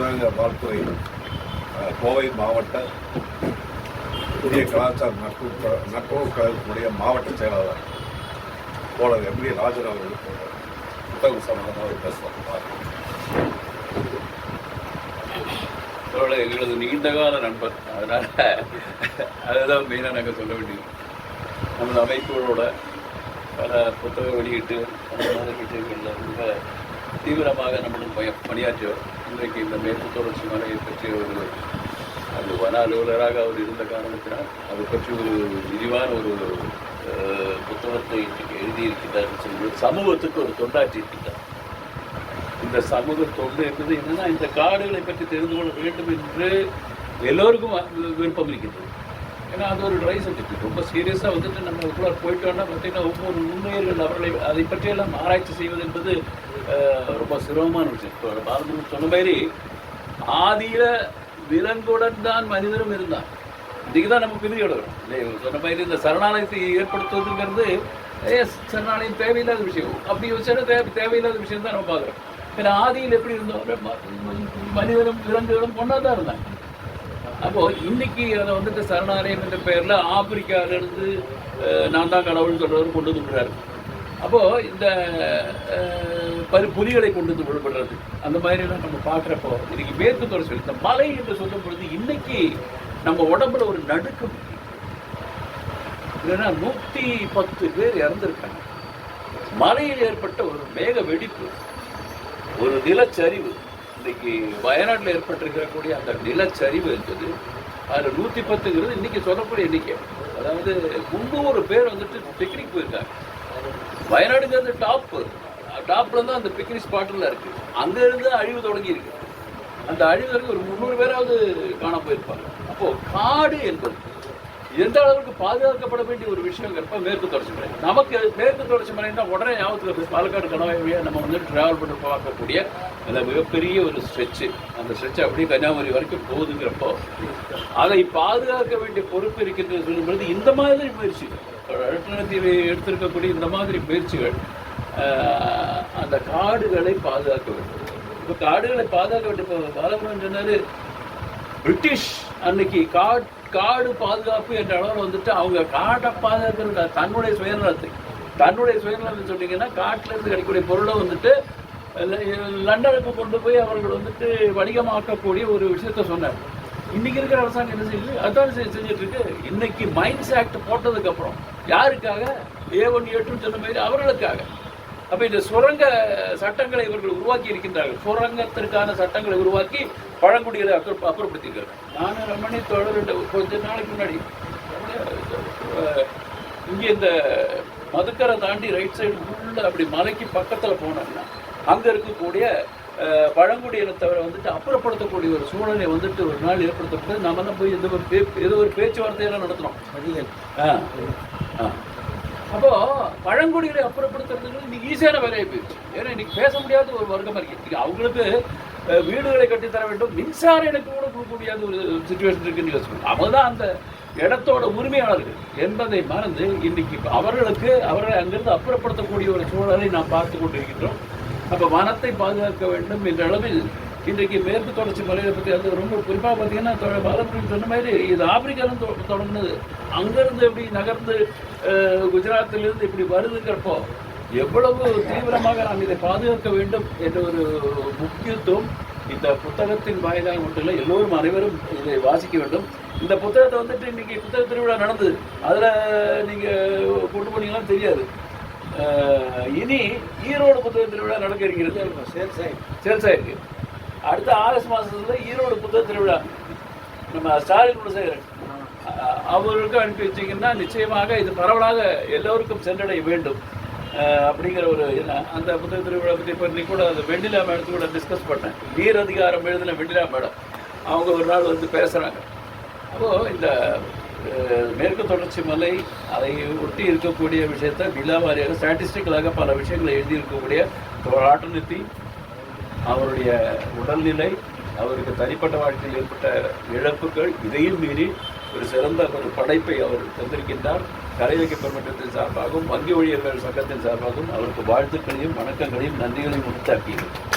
விருதுநகர் வாழ்த்துறை கோவை மாவட்ட புதிய கலாச்சார நட்பு க- நட்புறவு கழகத்தினுடைய மாவட்ட செயலாளர் தோழர் எம். வி. ராஜன் அவர்களுக்கு புத்தகம் சம்பந்தமாக பேசுவார் அவரோட எங்களது நீண்டகால நண்பர். அதனால் அதுதான் மெயினாக நாங்கள் சொல்ல வேண்டியது. நமது அமைப்புகளோட பல புத்தக வெளியீட்டு அந்த மாதிரி விஷயங்களில் ரொம்ப தீவிரமாக நம்மளும் பணியாற்றியவர். இன்றைக்கு இந்த மேற்கு தொடர்ச்சி மலையை பற்றி ஒரு அந்த வன அலுவலராக அவர் இருந்த காரணத்தினால் அதை பற்றி ஒரு விரிவான ஒரு அஹ், புத்தகத்தை இன்றைக்கு எழுதியிருக்கிறார் சொல்லி சமூகத்துக்கு ஒரு தொண்டாற்றியிருக்கிறார். இந்த சமூக தொண்டு என்பது என்னன்னா இந்த காடுகளை பற்றி தெரிந்து கொள்ள வேண்டும் என்று எல்லோருக்கும் விருப்பம் இருக்கின்றது. ஏன்னா அது ஒரு ட்ரை சப்ஜெக்ட் ரொம்ப சீரியஸாக வந்துட்டு நம்ம கூட போயிட்டோம்னா பார்த்தீங்கன்னா ஒவ்வொரு உண்மையர்கள் அவர்களை அதை பற்றியெல்லாம் ஆராய்ச்சி செய்வது என்பது ரொம்ப சிரமமான விஷயம். இப்போ பாரதம் சொன்ன மாதிரி ஆதியில விலங்குடன் தான் மனிதனும் இருந்தான். இதுக்கு தான் நம்ம பிரிவு வரும் இல்லை சொன்ன மாதிரி இந்த சரணாலயத்தை ஏற்படுத்துவதுங்கிறது ஏ சரணாலயம் தேவையில்லாத விஷயம். அப்படி வச்சா தேவை தேவையில்லாத விஷயம் தான் நம்ம பார்க்குறோம். ஏன்னா ஆதியில் எப்படி இருந்தோம்? ம- மனிதனும் விலங்குகளும் ஒன்றா தான் இருந்தாங்க. அப்போ இன்னைக்கு அதை வந்துட்டு சரணாலயம் என்ற பெயர்ல ஆப்பிரிக்கால இருந்து நான் தான் கடவுள் சொல்றவர் கொண்டு வந்து விடுறாரு. அப்போ இந்த பரு புலிகளை கொண்டு வந்து விடுபடுறது. அந்த மாதிரி எல்லாம் நம்ம பார்க்குறப்போ இன்னைக்கு மேற்கு தொடர்ச்சி இந்த மலை என்று சொல்லும் பொழுது இன்னைக்கு நம்ம உடம்புல ஒரு நடுக்கம் இல்லைன்னா நூற்றி பத்து பேர் இறந்துருக்காங்க. மலையில் ஏற்பட்ட ஒரு மேக வெடிப்பு ஒரு நிலச்சரிவு இன்னைக்கு வயநாட்டில் ஏற்பட்டிருக்கக்கூடிய அந்த நிலச்சரிவு இருக்குது அதில் நூற்றி பத்துங்கிறது இன்னைக்கு சொல்லக்கூடிய எண்ணிக்கை. அதாவது முந்நூறு பேர் வந்துட்டு பிக்னிக் போயிருக்காங்க. வயநாடுங்கிறது டாப்பு டாப்பில் தான் அந்த பிக்னிக் ஸ்பாட்டில் இருக்குது அங்கேருந்து அழிவு தொடங்கியிருக்கு அந்த அழிவு வரைக்கும் ஒரு முந்நூறு பேராவது காண போயிருப்பாங்க. அப்போது காடு என்பது எந்த அளவுக்கு பாதுகாக்கப்பட வேண்டிய ஒரு விஷயங்கிறப்ப மேற்கு தொடர்ச்சி மலை. நமக்கு மேற்கு தொடர்ச்சி மலைன்னா உடனே ஞாபகத்தில் பாலக்காடு கணவாய் நம்ம வந்து டிராவல் பண்ணி பார்க்கக்கூடிய அந்த மிகப்பெரிய ஒரு ஸ்ட்ரெச்சு அந்த ஸ்ட்ரெச் அப்படியே கன்னியாகுமரி வரைக்கும் போகுதுங்கிறப்போ அதை பாதுகாக்க வேண்டிய பொறுப்பு இருக்கின்றது சொல்லும்பொழுது இந்த மாதிரி முயற்சிகள் அழட்டணத்தீவை எடுத்திருக்கக்கூடிய இந்த மாதிரி முயற்சிகள் அந்த காடுகளை பாதுகாக்க வேண்டும். இப்போ காடுகளை பாதுகாக்க வேண்டும் இப்போ பாலகுணம் சொன்னாரு பிரிட்டிஷ் அன்னைக்கு காட் காடு பாதுகாப்பு என்ற அளவில் வந்துட்டு அவங்க காட்டை பாதுகாக்கிறது தன்னுடைய சுயநலத்தை. தன்னுடைய சுயநலம் சொன்னீங்கன்னா காட்டிலிருந்து கிடைக்கக்கூடிய பொருளை வந்துட்டு லண்டனுக்கு கொண்டு போய் அவர்கள் வந்துட்டு வணிகமாக்கக்கூடிய ஒரு விஷயத்த சொன்னார். இன்னைக்கு இருக்கிற அரசாங்கம் என்ன செய்யுது? அதான் செ- செஞ்சுட்டு இருக்கு இன்னைக்கு மைன்ஸ் ஆக்ட் போட்டதுக்கப்புறம் யாருக்காக? ஏ ஒன் ஏ சொன்ன மாதிரி அவர்களுக்காக. அப்ப இந்த சுரங்க சட்டங்களை இவர்கள் உருவாக்கி இருக்கின்றார்கள். சுரங்கத்திற்கான சட்டங்களை உருவாக்கி பழங்குடிகளை அப்புற- அப்புறப்படுத்தியிருக்காங்க நானும் ரமணி தொடர் கொஞ்ச நாளைக்கு முன்னாடி இங்க இந்த மதுக்கரை தாண்டி ரைட் சைடு உள்ள அப்படி மலைக்கு பக்கத்துல போனோம்னா அங்க இருக்கக்கூடிய பழங்குடியினத்தவரை வந்துட்டு அப்புறப்படுத்தக்கூடிய ஒரு சூழலை வந்துட்டு ஒரு நாள் ஏற்படுத்தப்பட்டு நம்ம தான் போய் எந்த ஒரு பே- ஏதோ ஒரு பேச்சுவார்த்தையெல்லாம் நடத்தினோம் ஆ ஆ. அப்போ பழங்குடிகளை அப்புறப்படுத்துறதுக்கு இன்னைக்கு ஈஸியான வேலையை போயிடுச்சு. ஏன்னா இன்னைக்கு பேச முடியாத ஒரு வர்க்கம் இருக்கு. அவங்களுக்கு வீடுகளை வீடுகளை கட்டித்தர வேண்டும் மின்சார இணைப்பு கூட கொடுக்க முடியாத ஒரு சுச்சுவேஷன் இருக்குன்னு யோசிக்கணும். அவங்க தான் அந்த இடத்தோட உரிமையாளர்கள் என்பதை மறந்து இன்னைக்கு அவர்களுக்கு அவர்களை அங்கிருந்து அப்புறப்படுத்தக்கூடிய ஒரு சூழலை நாம் பார்த்து கொண்டிருக்கின்றோம். அப்போ வனத்தை பாதுகாக்க வேண்டும் என்ற அளவில் இன்றைக்கு மேற்கு தொடர்ச்சி மலையை பற்றி அது ரொம்ப குறிப்பாக பார்த்தீங்கன்னா பாலமுருகன் சொன்ன மாதிரி இது ஆப்பிரிக்காலும் தொ- தொடங்குனது. அங்கிருந்து எப்படி நகர்ந்து குஜராத்திலிருந்து இப்படி வருதுங்கிறப்போ எவ்வளவு தீவிரமாக நாம் இதை பாதுகாக்க வேண்டும் என்ற ஒரு முக்கியத்துவம் இந்த புத்தகத்தின் வாயிலாக மட்டும் இல்லை எல்லோரும் அனைவரும் இதை வாசிக்க வேண்டும். இந்த புத்தகத்தை வந்துட்டு இன்னைக்கு புத்தக திருவிழா நடந்தது அதுல நீங்க கொண்டு போனீங்கன்னா தெரியாது. இனி ஈரோடு புத்தக திருவிழா நடக்க இருக்கிறது. சேல்ஸ் ஆயிருக்கு அடுத்த ஆகஸ்ட் மாதத்தில் ஈரோடு புத்தக திருவிழா. நம்ம ஸ்டாலின் கூட அஹ், அவருக்கு அனுப்பி வச்சீங்கன்னா நிச்சயமாக இது பரவலாக எல்லோருக்கும் சென்றடைய வேண்டும். அப்படிங்கிற ஒரு என்ன அந்த புத்தக திருவிழா பற்றி இப்போ இன்னைக்கு கூட அந்த வெண்ணிலா மேடத்து கூட டிஸ்கஸ் பண்ணேன். நீர் அதிகாரம் எழுதின வெண்ணிலா மேடம். அவங்க ஒரு நாள் வந்து பேசுகிறாங்க அப்போது இந்த மேற்கு தொடர்ச்சி மலை அதை ஒட்டி இருக்கக்கூடிய விஷயத்தை விழாவாரியாக ஸ்டாட்டிஸ்டிக்கலாக பல விஷயங்களை எழுதியிருக்கக்கூடிய ஆட்டநித்தி அவருடைய உடல்நிலை அவருக்கு தனிப்பட்ட வாழ்க்கையில் ஏற்பட்ட இழப்புகள் இதையும் மீறி ஒரு சிறந்த ஒரு படைப்பை அவர் தந்திருக்கின்றார். கலையிலக்கிய பெருமன்றத்தின் சார்பாகவும் வங்கி ஊழியர்கள் சங்கத்தின் சார்பாகவும் அவருக்கு வாழ்த்துக்களையும் வணக்கங்களையும் நன்றிகளையும் உறுத்தாக்கியிருக்கிறார்